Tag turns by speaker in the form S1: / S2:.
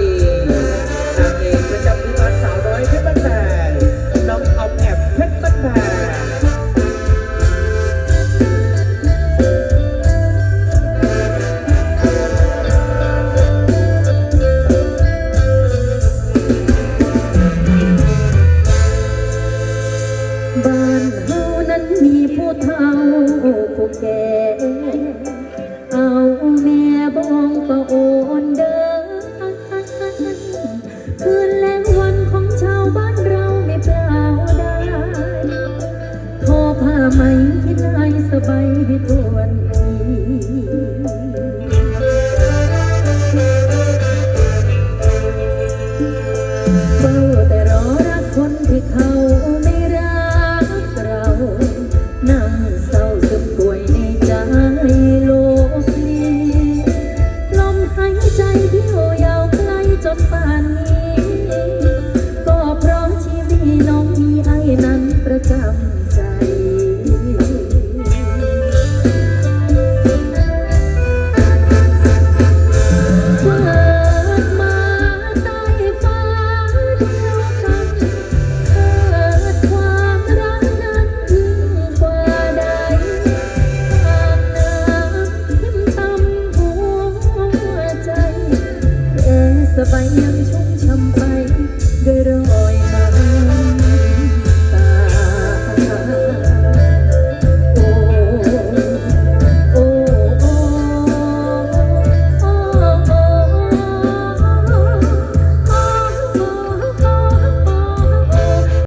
S1: ดีางเอกประจำงาสาวน้อยเพชรบ้าแพงน้องออมแอบเพชรบ้านแพง
S2: บ้านเฮานั้นมีผู้เฒ่าผู้แก่เอา ไหมที่ไายสบายให้ทวน 的白杨树